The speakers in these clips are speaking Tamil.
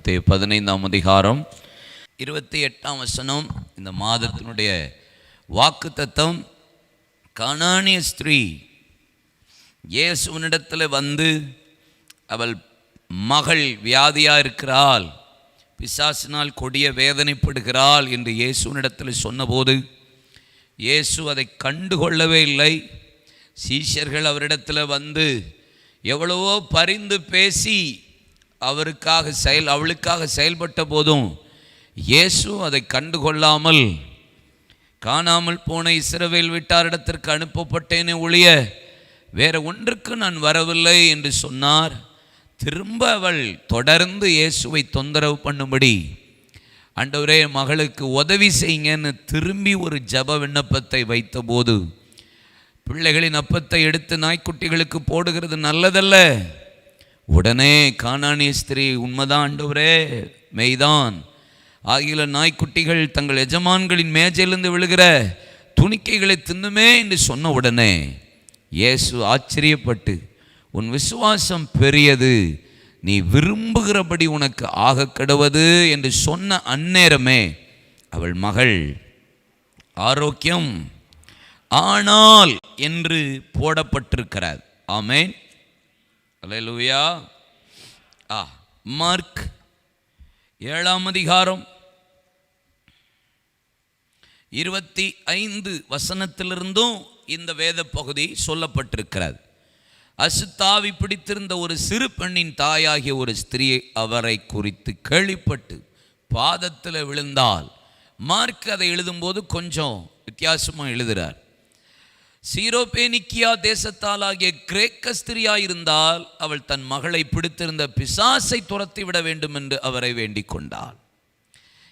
மத்திய பதினைந்தாம் அதிகாரம் இருபத்தி எட்டாம் வசனம். இந்த மாதத்தினுடைய வாக்கு தத்தம் கானானிய ஸ்திரீ இயேசுவனிடத்தில் வந்து அவள் மகள் வியாதியாக இருக்கிறாள் பிசாசினால் கொடிய வேதனைப்படுகிறாள் என்று இயேசுவனிடத்தில் சொன்னபோது இயேசு அதை கண்டுகொள்ளவே இல்லை. சீஷர்கள் அவரிடத்தில் வந்து எவ்வளவோ பரிந்து பேசி அவருக்காக செயல் அவளுக்காக செயல்பட்ட போதும் இயேசு அதை கண்டுகொள்ளாமல் காணாமல் போன இஸ்ரவேல் வீட்டாரிடத்திற்கு அனுப்பப்பட்டேனே ஒழிய வேற ஒன்றுக்கு நான் வரவில்லை என்று சொன்னார். திரும்ப அவள் தொடர்ந்து இயேசுவை தொந்தரவு பண்ணும்படி அண்டவரே மகளுக்கு உதவி செய்யுங்கன்னு திரும்பி ஒரு ஜப விண்ணப்பத்தை வைத்தபோது பிள்ளைகளின் அப்பத்தை எடுத்து நாய்க்குட்டிகளுக்கு போடுகிறது நல்லதல்ல. உடனே காணானிய ஸ்திரீ உண்மைதான் ஆண்டவரே மெய்தான். ஆகிய நாய்க்குட்டிகள் தங்கள் எஜமான்களின் மேஜையிலிருந்து விழுகிற துணிக்கைகளை தின்னுமே என்று சொன்ன உடனே இயேசு ஆச்சரியப்பட்டு உன் விசுவாசம் பெரியது. நீ விரும்புகிறபடி உனக்கு ஆக கெடுவது என்று சொன்ன அந்நேரமே அவள் மகள் ஆரோக்கியம் ஆனால் என்று போடப்பட்டிருக்கிறார். ஆமேன். அல்லேலூயா ஆ மார்க் ஏழாம் அதிகாரம். இருபத்தி ஐந்து வசனத்திலிருந்தும் இந்த வேத பகுதி சொல்லப்பட்டிருக்கிறது. அசுத்தாவி பிடித்திருந்த ஒரு சிறு பெண்ணின் தாயாகிய ஒரு ஸ்திரீ அவரை குறித்து கேள்விப்பட்டு பாதத்தில் விழுந்தால் மார்க் அதை எழுதும்போது கொஞ்சம் வித்தியாசமாக எழுதுகிறார் சீரோபேனிக்கியா தேசத்தாலாகிய கிரேக்க ஸ்திரியாயிருந்தால் அவள் தன் மகளை பிடித்திருந்த பிசாசை துரத்தி விட வேண்டும் என்று அவரை வேண்டிக் கொண்டாள்.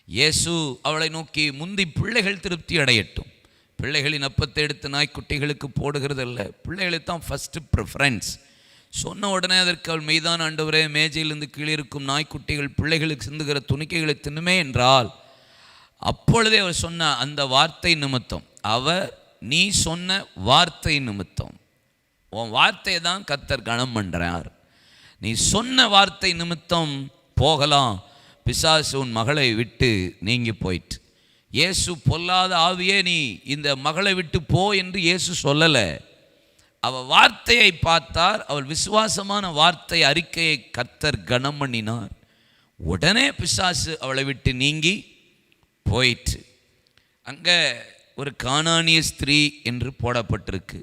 இயேசு அவளை நோக்கி முந்தி பிள்ளைகள் திருப்தி அடையட்டும். பிள்ளைகளின் அப்பத்தை எடுத்து நாய்க்குட்டிகளுக்கு போடுகிறது இல்லை பிள்ளைகளுக்கு தான் ஃபஸ்ட்டு ப்ரிஃபரன்ஸ் சொன்ன உடனே அதற்கு அவள் மெய்தான் ஆண்டவரே மேஜையிலிருந்து கீழே இருக்கும் நாய்க்குட்டிகள் பிள்ளைகளுக்கு சிந்துகிற துணிக்கைகளை தின்னுமே என்றால் அப்பொழுதே அவர் சொன்ன அந்த வார்த்தை நிமித்தம். அவர் நீ சொன்ன வார்த்தை நிமித்தம். உன் வார்த்தையை தான் கத்தர் கணம் பண்ணுறார் நீ சொன்ன வார்த்தை நிமித்தம் போகலாம். பிசாசு உன் மகளை விட்டு நீங்கி போயிட்டு. இயேசு பொல்லாத ஆவியே நீ இந்த மகளை விட்டு போ என்று இயேசு சொல்லலை. அவள் வார்த்தையை பார்த்தார். அவள் விசுவாசமான வார்த்தை அறிக்கையை கத்தர் கனம் பண்ணினார். உடனே பிசாசு அவளை விட்டு நீங்கி போயிற்று அங்கே ஒரு கானானிய ஸ்திரீ என்று போடப்பட்டிருக்கு.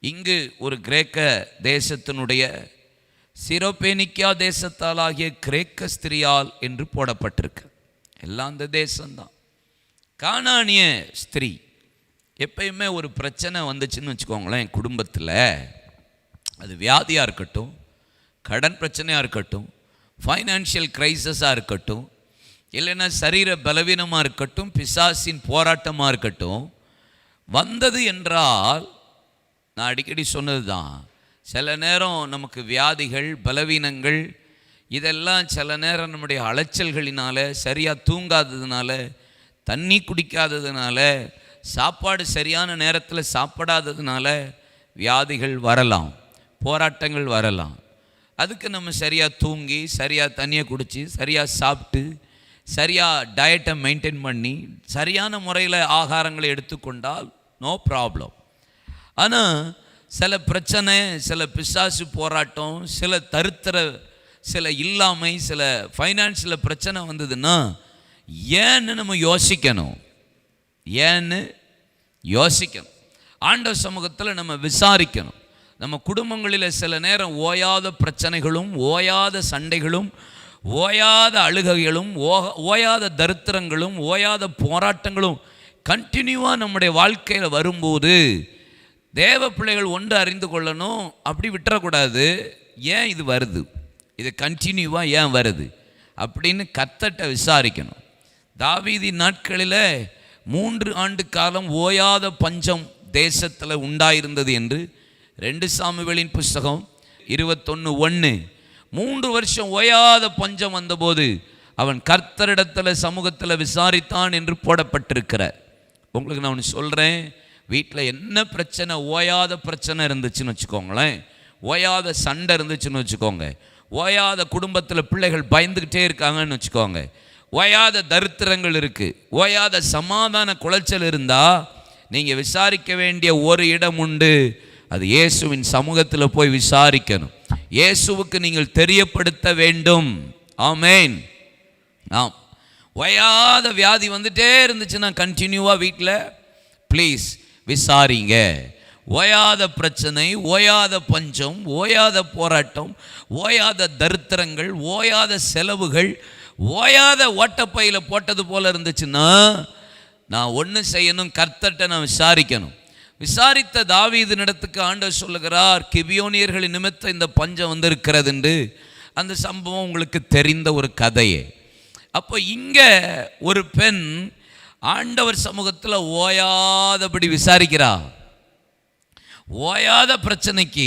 இங்கு ஒரு கிரேக்க தேசத்தினுடைய சிரோபேனிக்கா தேசத்தாலாகிய கிரேக்க ஸ்திரியால் என்று போடப்பட்டிருக்கு. எல்லாம் அந்த தேசம்தான் கானானிய ஸ்திரீ. எப்பயுமே ஒரு பிரச்சனை வந்துச்சுன்னு வச்சுக்கோங்களேன் குடும்பத்தில். அது வியாதியாக இருக்கட்டும் கடன் பிரச்சனையாக இருக்கட்டும் ஃபைனான்ஷியல் க்ரைசஸாக இருக்கட்டும் இல்லைன்னா சரீர பலவீனமாக இருக்கட்டும் பிசாசின் போராட்டமாக இருக்கட்டும் வந்தது என்றால் நான் அடிக்கடி சொன்னது தான் சில நேரம் நமக்கு வியாதிகள் பலவீனங்கள் இதெல்லாம் சில நேரம் நம்முடைய அலைச்சல்களினால் சரியாக தூங்காததுனால தண்ணி குடிக்காததுனால சாப்பாடு சரியான நேரத்தில் சாப்பிடாததுனால வியாதிகள் வரலாம் போராட்டங்கள் வரலாம். அதுக்கு நம்ம சரியாக தூங்கி சரியாக தண்ணியை குடித்து சரியாக சாப்பிட்டு சரியாக டயட்டை மெயின்டைன் பண்ணி சரியான முறையில் ஆகாரங்களை எடுத்துக்கொண்டால் நோ ப்ராப்ளம் ஆனால் சில பிரச்சனை சில பிசாசு போராட்டம் சில தருத்தர சில இல்லாமை சில ஃபைனான்ஸில் பிரச்சனை வந்ததுன்னா ஏன்னு நம்ம யோசிக்கணும். ஏன்னு யோசிக்கணும். ஆண்டவர் சமூகத்தில் நம்ம விசாரிக்கணும். நம்ம குடும்பங்களில் சில நேரம் ஓயாத பிரச்சனைகளும் ஓயாத சண்டைகளும் ஓயாத அழுகைகளும் ஓக ஓயாத தரித்திரங்களும் ஓயாத போராட்டங்களும் கண்டினியூவாக நம்முடைய வாழ்க்கையில் வரும்போது தேவ பிள்ளைகள் ஒன்று அறிந்து கொள்ளணும். அப்படி விட்டுறக்கூடாது. ஏன் இது வருது? இது கண்டினியூவாக ஏன் வருது? அப்படின்னு கத்தட்ட விசாரிக்கணும். தாவீதி நாட்களில் மூன்று ஆண்டு காலம் ஓயாத பஞ்சம் தேசத்தில் உண்டாயிருந்தது என்று ரெண்டு சாமுவேலின் புஸ்தகம் இருபத்தொன்று ஒன்று மூன்று வருஷம் ஓயாத பஞ்சம் வந்தபோது அவன் கர்த்தரிடத்தில் சமூகத்தில் விசாரித்தான் என்று போடப்பட்டிருக்கிறார். உங்களுக்கு நான் ஒன்று சொல்கிறேன் வீட்டில் என்ன பிரச்சனை ஓயாத பிரச்சனை இருந்துச்சுன்னு வச்சுக்கோங்களேன். ஓயாத சண்டை இருந்துச்சுன்னு வச்சுக்கோங்க. ஓயாத குடும்பத்தில் பிள்ளைகள் பயந்துக்கிட்டே இருக்காங்கன்னு வச்சுக்கோங்க. ஓயாத தரித்திரங்கள் இருக்குது ஓயாத சமாதான குலைச்சல் இருந்தால் நீங்கள் விசாரிக்க வேண்டிய ஒரு இடம் உண்டு. அது இயேசுவின் சமூகத்தில் போய் விசாரிக்கணும். இயேசுவுக்கு நீங்கள் தெரியப்படுத்த வேண்டும். ஆமேன். ஆம். ஓயாத வியாதி வந்துட்டே இருந்துச்சுன்னா கண்டினியூவாக வீட்டில் ப்ளீஸ் விசாரிங்க. ஓயாத பிரச்சனை ஓயாத பஞ்சம் ஓயாத போராட்டம் ஓயாத தரித்திரங்கள் ஓயாத செலவுகள் ஓயாத ஓட்டப்பையில் போட்டது போல் இருந்துச்சுன்னா நான் ஒன்று செய்யணும் கர்த்தட்டை நான் விசாரிக்கணும். விசாரித்த தாவீதினிடத்துக்கு ஆண்டவர் சொல்லுகிறார் கிபியோனியர்களின் நிமித்தம் இந்த பஞ்சம் வந்திருக்கிறது என்று அந்த சம்பவம் உங்களுக்கு தெரிந்த ஒரு கதையே. அப்போ இங்கே ஒரு பெண் ஆண்டவர் சமூகத்தில் ஓயாதபடி விசாரிக்கிறா. ஓயாத பிரச்சனைக்கு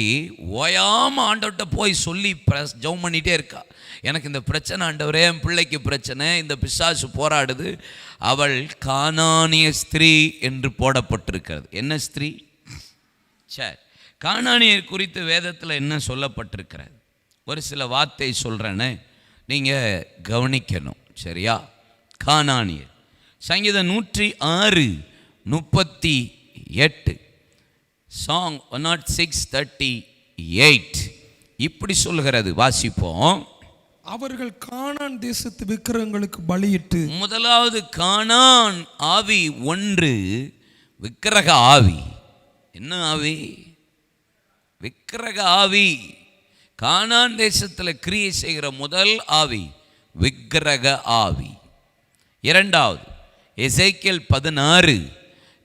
ஓயாமல் ஆண்டவர்கிட்ட போய் சொல்லி ப்ரெஸ் பண்ணிகிட்டே இருக்கா. எனக்கு இந்த பிரச்சனை ஆண்டவரே என் பிள்ளைக்கு பிரச்சனை இந்த பிசாசு போராடுது அவள் கானானிய ஸ்திரீ என்று போடப்பட்டிருக்கிறது. என்ன ஸ்திரீ? சரி கானானியர் குறித்து வேதத்தில் என்ன சொல்லப்பட்டிருக்கிறது? ஒரு சில வார்த்தை சொல்கிறேன்னு நீங்கள் கவனிக்கணும் சரியா? கானானியர். சங்கீதம் நூற்றி ஆறு முப்பத்தி எட்டு. Psalm one naught six thirty eight இப்படி சொல்கிறது வாசிப்போம். அவர்கள் கானான் தேசத்து விக்கிரகங்களுக்கு பலியிட்டு முதலாவது கானான் ஆவி ஒன்று விக்கிரக ஆவி. என்ன ஆவி? விக்கிரக ஆவி. கானான் தேசத்தில் கிரியை செய்கிற முதல் ஆவி விக்கிரக ஆவி. இரண்டாவது எசேக்கியல் பதினாறு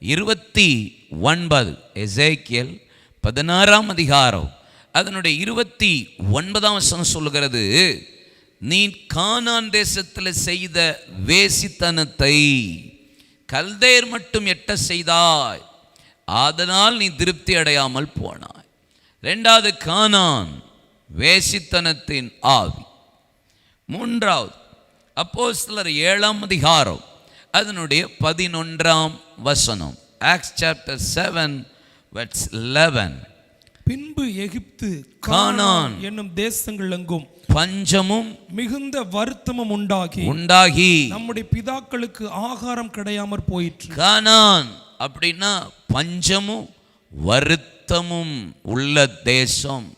இருபத்தி ஒன்பது. எசேக்கியல் பதினாறாம் அதிகாரம் அதனுடைய இருபத்தி ஒன்பதாம் வசனம் சொல்லுகிறது. நீ கானான் தேசத்தில் செய்த வேசித்தனத்தை கல்தேர் மட்டும் எட்ட செய்தாய். அதனால் நீ திருப்தி அடையாமல் போனாய். ரெண்டாவது கானான் வேசித்தனத்தின் ஆவி. மூன்றாவது அப்போஸ்தலர் ஏழாம் அதிகாரம் அதனுடைய பதினொன்றாம் வசனம். Acts chapter seven verse eleven பின்பு எகிப்து கானான் என்னும் தேசங்கள் எங்கும் பஞ்சமும் மிகுந்த வருத்தமும் உண்டாகி உண்டாகி. நம்முடைய பிதாக்களுக்கு ஆகாரம் கிடையாமற் போயிற்று. கானான் அப்படின்னா பஞ்சமும் வருத்தமும் உள்ள தேசம்.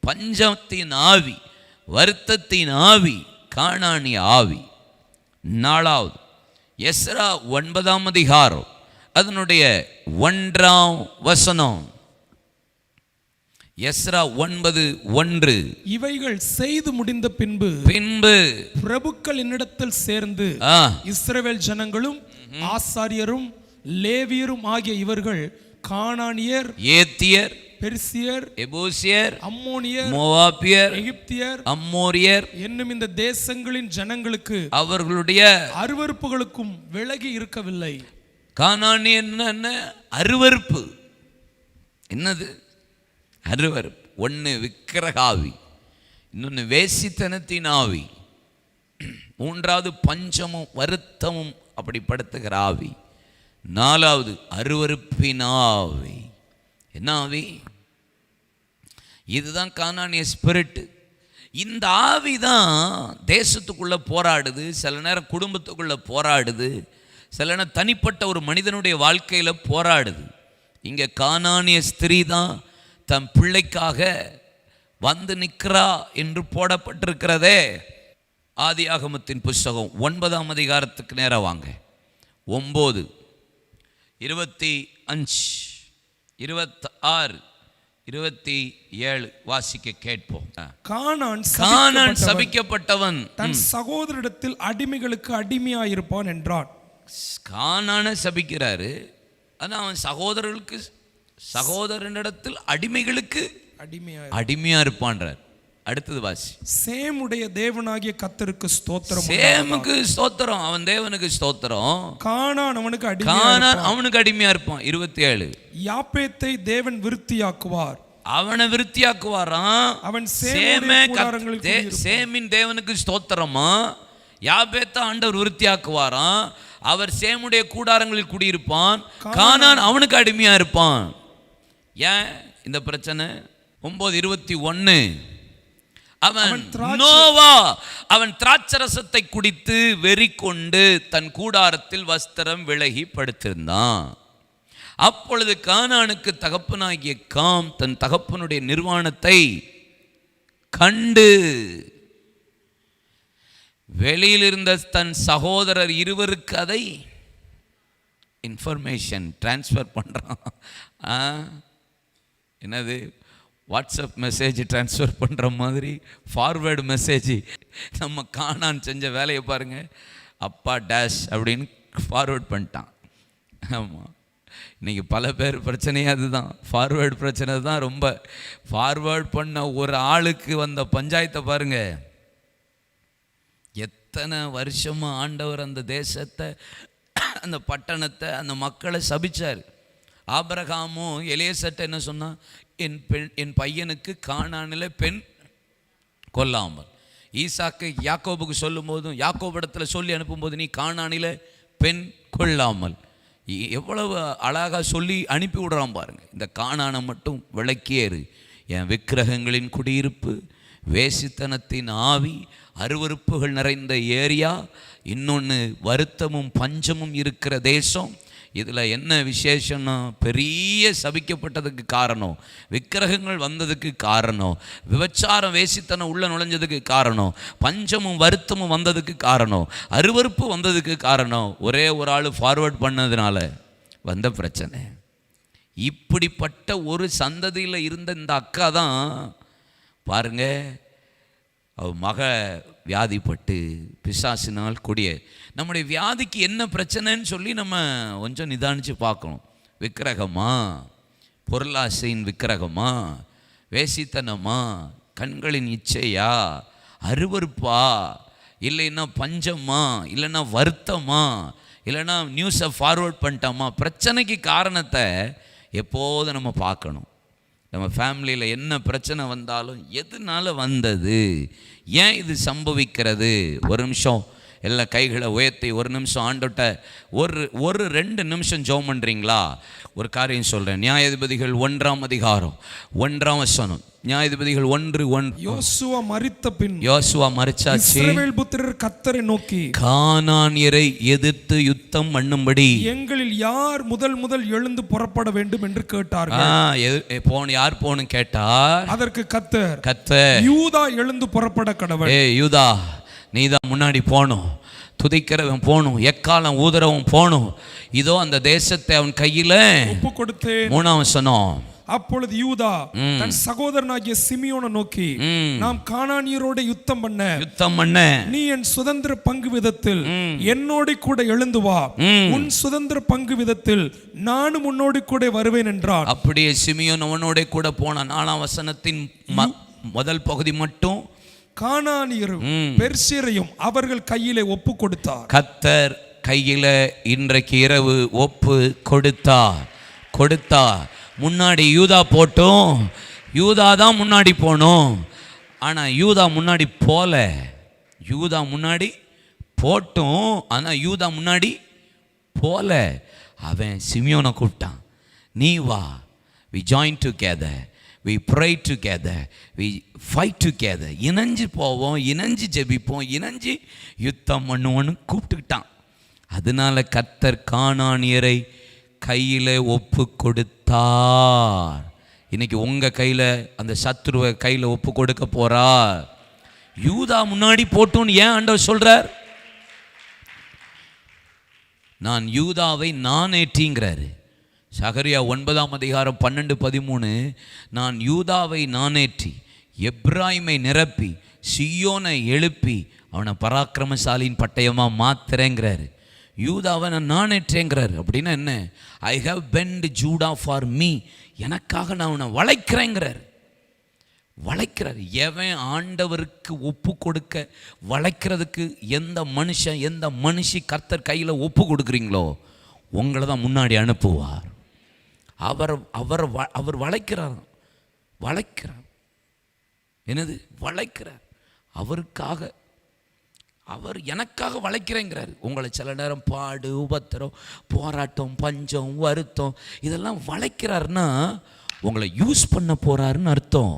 பஞ்சத்தின் ஆவி வருத்தத்தின் ஆவி காணானி ஆவி. நாலாவது எஸ்ரா ஒன்பதாம் அதிகாரம். அதனுடைய ஒன்றாம் வசனம். எஸ்ரா ஒன்பது ஒன்று. இவைகள் செய்து முடிந்த பின்பு பின்பு பிரபுக்கள் என்னிடத்தில் சேர்ந்து இஸ்ரவேல் ஜனங்களும் ஆசாரியரும் லேவியரும் ஆகிய இவர்கள் கானானியர் ஏத்தியர் பெர்சியர் எபூசியர் அம்மோனியர் மோவாப்பியர் எகிப்தியர் அம்மோரியர் என்னும் இந்த தேசங்களின் ஜனங்களுக்கு அவர்களுடைய அருவருப்புகளுக்கும் விலகி இருக்கவில்லை. காணானி என்ன? அருவருப்பு. என்னது? அருவருப்பு ஒன்று விக்கிரகாவி இன்னொன்று வேசித்தனத்தின் ஆவி. மூன்றாவது பஞ்சமும் வருத்தமும் அப்படிப்படுத்துகிற ஆவி. நாலாவது அருவறுப்பின் ஆவி. என்ன ஆவி? இதுதான் காணானிய ஸ்பிரிட்டு இந்த ஆவி தான் தேசத்துக்குள்ளே போராடுது சில நேரம் குடும்பத்துக்குள்ளே போராடுது சில நேரம் தனிப்பட்ட ஒரு மனிதனுடைய வாழ்க்கையில் போராடுது. இங்கே காணானிய ஸ்திரீ தான் தன் பிள்ளைக்காக வந்து நிற்கிறா என்று போடப்பட்டிருக்கிறதே. ஆதியாகமத்தின் புஸ்தகம் ஒன்பதாம் அதிகாரத்துக்கு நேரம் வாங்க. ஒம்பது இருபத்தி அஞ்சு இருபத்தி ஆறு இருபத்தி ஏழு வாசிக்க கேட்போம். ஆ. கானான் கானான் சபிக்கப்பட்டவன் தன் சகோதரிடத்தில் அடிமைகளுக்கு அடிமையாயிருப்பான் என்றான். கானான சபிக்கிறாரு. ஆனால் அவன் சகோதரர்களுக்கு சகோதரனிடத்தில் அடிமைகளுக்கு அடிமையாய் அடிமையா இருப்பான்றார். அடுத்தது வாசி. சேமுடைய தேவனாகிய கத்தருக்கு ஸ்தோத்திரம் சேமுக்கு ஸ்தோத்திரம் அவன் தேவனுக்கு ஸ்தோத்திரம். கானான் அவனுக்கு அடிமை கானான் அவனுக்கு அடிமையா இருப்பான். இருபத்தி ஏழு யாப்பேத்தை தேவன் விருத்தியாக்குவார். அவனை விருத்தியாக்குவாராம் அவன் சேமே. சேமின் தேவனுக்கு ஸ்தோத்திரமா? யாபேத்த ஆண்டவர் விருத்தியாக்குவாராம் அவர் சேமுடைய கூடாரங்களில் குடியிருப்பான். கானான் அவனுக்கு அடிமையா இருப்பான். ஏன் இந்த பிரச்சனை? ஒன்பது இருபத்தி ஒன்று அவன் நோவா அவன் திராட்சரசத்தை குடித்து வெறி கொண்டு தன் கூடாரத்தில் வஸ்திரம் விலகி படுத்திருந்தான். அப்பொழுது கானானுக்கு தகப்பனாகிய காம் தன் தகப்பனுடைய நிர்வாணத்தை கண்டு வெளியில் இருந்த தன் சகோதரர் இருவருக்கு அதை இன்ஃபர்மேஷன் ட்ரான்ஸ்ஃபர் பண்ணுறான் என்னது? வாட்ஸ்அப் மெசேஜ் ட்ரான்ஸ்ஃபர் பண்ணுற மாதிரி ஃபார்வேர்டு மெசேஜ் நம்ம காணான் செஞ்ச வேலையை பாருங்கள் அப்பா டேஷ் அப்படின்னு ஃபார்வேர்ட் பண்ணிட்டான். ஆமாம் இன்றைக்கி பல பேர் பிரச்சனையே அதுதான். ஃபார்வேர்டு பிரச்சனை தான் ரொம்ப. ஃபார்வேர்ட் பண்ண ஒரு ஆளுக்கு வந்த பஞ்சாயத்தை பாருங்கள் எத்தனை வருஷமாக ஆண்டவர் அந்த தேசத்தை அந்த பட்டணத்தை அந்த மக்களை சபிச்சார். ஆபரகாமும் எலேசட்ட என்ன சொன்னான் என் பெண் என் பையனுக்கு காணானில் பெண் கொல்லாமல். ஈசாக்கு யாக்கோபுக்கு சொல்லும் போதும் யாக்கோபிடத்தில் சொல்லி அனுப்பும்போது நீ காணானில பெண் கொள்ளாமல் எவ்வளவு அழகாக சொல்லி அனுப்பி விடுறான் பாருங்கள் இந்த காணானை மட்டும் விளக்கியேறு என் விக்கிரகங்களின் குடியிருப்பு வேசித்தனத்தின் ஆவி அருவருப்புகள் நிறைந்த ஏரியா இன்னொன்று வருத்தமும் பஞ்சமும் இருக்கிற தேசம் இதில் என்ன விசேஷம்னா பெரிய சபிக்கப்பட்டதுக்கு காரணம் விக்கிரகங்கள் வந்ததுக்கு காரணம் விபச்சாரம் வேசித்தனம் உள்ள நுழைஞ்சதுக்கு காரணம் பஞ்சமும் வருத்தமும் வந்ததுக்கு காரணம் அருவருப்பு வந்ததுக்கு காரணம் ஒரே ஒரு ஆள் ஃபார்வர்ட் பண்ணதுனால வந்த பிரச்சனை. இப்படிப்பட்ட ஒரு சந்ததியில் இருந்த இந்த அக்கா தான் பாருங்க அவ மக வியாதிப்பட்டு பிசாசினால் கொடிய. நம்முடைய வியாதிக்கு என்ன பிரச்சனைன்னு சொல்லி நம்ம கொஞ்சம் நிதானித்து பார்க்கணும். விக்கிரகமா? பொருளாசையின் விக்கிரகமா? வேசித்தனமா? கண்களின் இச்சையா? அருவறுப்பா இல்லைன்னா பஞ்சமா? இல்லைன்னா வருத்தமா? இல்லைன்னா நியூஸை ஃபார்வேர்ட் பண்ணிட்டோமா? பிரச்சனைக்கு காரணத்தை எப்போதும் நம்ம பார்க்கணும். நம்ம ஃபேமிலியில் என்ன பிரச்சனை வந்தாலும் எதனால் வந்தது? ஏன் இது சம்பவிக்கிறது? ஒரு நிமிஷம். எல்லா கைகளை உயர்த்தி ஒரு நிமிஷம் ஆண்டோட்ட ஒரு ஒரு ரெண்டு நிமிஷம் ஜெபம் பண்ணுறீங்களா ஒரு காரியம் சொல்கிறேன் நியாயாதிபதிகள் ஒன்றாம் அதிகாரம் ஒன்றாம் வசனம். நியாயாதிபதிகள் ஒன்று ஒன். யோசுவா மரித்த பின் யோசுவா மறிச்சாச்சு இஸ்ரவேல் புத்திரர் கத்தரை நோக்கி கானானியரை எதிர்த்து யுத்தம் பண்ணும்படி. எங்களில் யார் முதல் முதல் எழுந்து புறப்பட வேண்டும் என்று கேட்டார்கள். போன யார் போகணும் கேட்டா? அதற்கு கத்தர் கத்த யூதா எழுந்து புறப்பட கடவுள். ஏ யூதா நீ தான் முன்னாடி போகணும். துதிக்கிறவன் போகணும். எக்காலம் ஊதுறவன் போகணும். இதோ அந்த தேசத்தை அவன் கையில ஒப்பு கொடுத்தேன். மூணாம் வசனம் அப்பொழுது யூதா தன் சகோதரனாகிய சிமியோனை நோக்கி. நாம் கானானியரோட யுத்தம் பண்ண. யுத்தம் பண்ண. நீ என் சுதந்திர பங்கு விதத்தில் என்னோட கூட எழுந்து வா. உன் சுதந்திர பங்கு விதத்தில் நானும் உன்னோடு கூட வருவேன் என்றான். அப்படியே சிமியோன் அவனோட கூட போனான். நாலாம் வசனத்தின் முதல் பகுதி மட்டும் கானானியரும். பெர்சியரையும் அவர்கள் கையிலே ஒப்பு கொடுத்தார் கத்தர் கையில இன்றைக்கு இரவு ஒப்பு கொடுத்தார். கொடுத்தார். முன்னாடி யூதா போட்டும். யூதா தான் முன்னாடி போனோம். ஆனால் யூதா முன்னாடி போல. யூதா முன்னாடி போட்டும். ஆனால் யூதா முன்னாடி போல. அவன் சிமியோனை கூப்பிட்டான். நீ வா. We join together we pray together we fight together இணைஞ்சு போவோம் இணைஞ்சு ஜெபிப்போம் இணைஞ்சு யுத்தம் பண்ணுவோன்னு கூப்பிட்டுக்கிட்டான். அதனால கத்தர் காணானியரை கையில் ஒப்பு கொடுத்தார். இன்னைக்கு உங்கள் கையில் அந்த சத்ருவை கையில் ஒப்பு கொடுக்க போகிறார் யூதா முன்னாடி போட்டுன்னு ஏன் ஆண்டவர் சொல்கிறார் நான் யூதாவை நானேற்றிங்கிறாரு. சகரியா ஒன்பதாம் அதிகாரம் பன்னெண்டு பதிமூணு நான் யூதாவை நானேற்றி எப்ராயிமை நிரப்பி சியோனை எழுப்பி அவனை பராக்கிரமசாலியின் பட்டயமாக மாத்துறேங்கிறாரு. யூதாவை நான் நானேற்றேங்கிறார். அப்படின்னா என்ன? I have bent Judah for me எனக்காக நான் அவனை வளைக்கிறேங்கிறாரு. வளைக்கிறார். எவன் ஆண்டவருக்கு ஒப்பு கொடுக்க வளைக்கிறதுக்கு எந்த மனுஷன் எந்த மனுஷி கர்த்தர் கையில் ஒப்பு கொடுக்குறீங்களோ உங்களை தான் முன்னாடி அனுப்புவார். அவர் அவர் வ- அவர் வளைக்கிறார். வளைக்கிறார். என்னது? வளைக்கிறார். அவருக்காக அவர் எனக்காக வளைக்கிறேங்கிறார். உங்களை சில நேரம் பாடு உபத்திரம் போராட்டம் பஞ்சம் வருத்தம் இதெல்லாம் வளைக்கிறாருன்னா உங்களை யூஸ் பண்ண போகிறாருன்னு அர்த்தம்.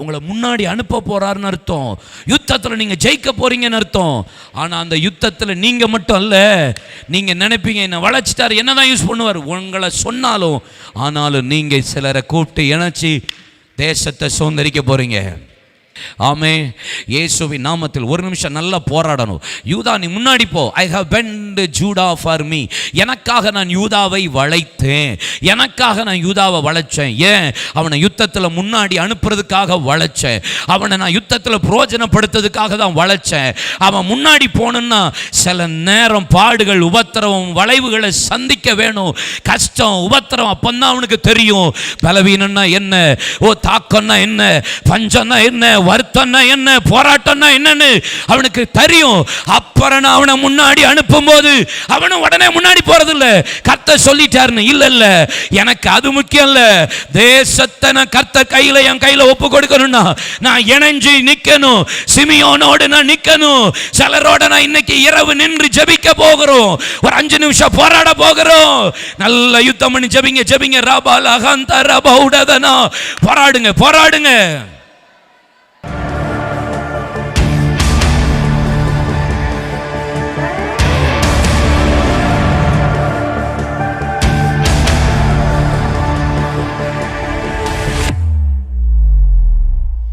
உங்களை முன்னாடி அனுப்ப போகிறாருன்னு அர்த்தம். யுத்தத்தில் நீங்கள் ஜெயிக்க போகிறீங்கன்னு அர்த்தம். ஆனால் அந்த யுத்தத்தில் நீங்கள் மட்டும் அல்ல. நீங்கள் நினைப்பீங்க என்ன வளைச்சிட்டாரு என்னதான் யூஸ் பண்ணுவார்? உங்களை சொன்னாலும் ஆனாலும் நீங்கள் சிலரை கூப்பிட்டு இணைச்சி தேசத்தை சுதந்திரிக்க போகிறீங்க ஆமே. இயேசுவின் நாமத்தில் ஒரு நிமிஷம் நல்லா போராடணும். யூதா நீ முன்னாடி போ. I have bent Judah for me எனக்காக நான் யூதாவை வளைத்தேன். எனக்காக நான் யூதாவை வளைச்சேன். ஏன்? அவனை யுத்தத்தில் முன்னாடி அனுப்புறதுக்காக வளைச்சேன். அவனை நான் யுத்தத்தில் புரோஜனப்படுத்துறதுக்காக தான் வளைச்சேன். அவன் முன்னாடி போனோன்னா சில நேரம் பாடுகள் உபத்திரவம் வளைவுகளை சந்திக்க வேணும். கஷ்டம் உபத்திரம் அப்பந்தான் அவனுக்கு தெரியும். பலவீனம்னா என்ன? ஓ தாக்கம்னா என்ன? பஞ்சம்னா என்ன? வருத்தம்னா என்ன? போராட்டம்னா என்னன்னு அவனுக்கு தெரியும். அப்புறம் நான் அவனை முன்னாடி அனுப்பும்போது அவனும் உடனே முன்னாடி போறது இல்ல கர்த்த சொல்லிட்டாருன்னு இல்ல இல்ல எனக்கு அது முக்கியம் இல்ல. தேசத்தை நான் கர்த்த கையில என் கையில ஒப்பு கொடுக்கணும்னா நான் இணைஞ்சு நிக்கணும். சிமியோனோடு நான் நிக்கணும். சிலரோட நான் இன்னைக்கு இரவு நின்று ஜெபிக்க போகிறோம். ஒரு அஞ்சு நிமிஷம் போராட போகிறோம். நல்ல யுத்தம் பண்ணி ஜெபிங்க ஜெபிங்க. ரபால அகந்த ரப உடதனா. போராடுங்க போராடுங்க.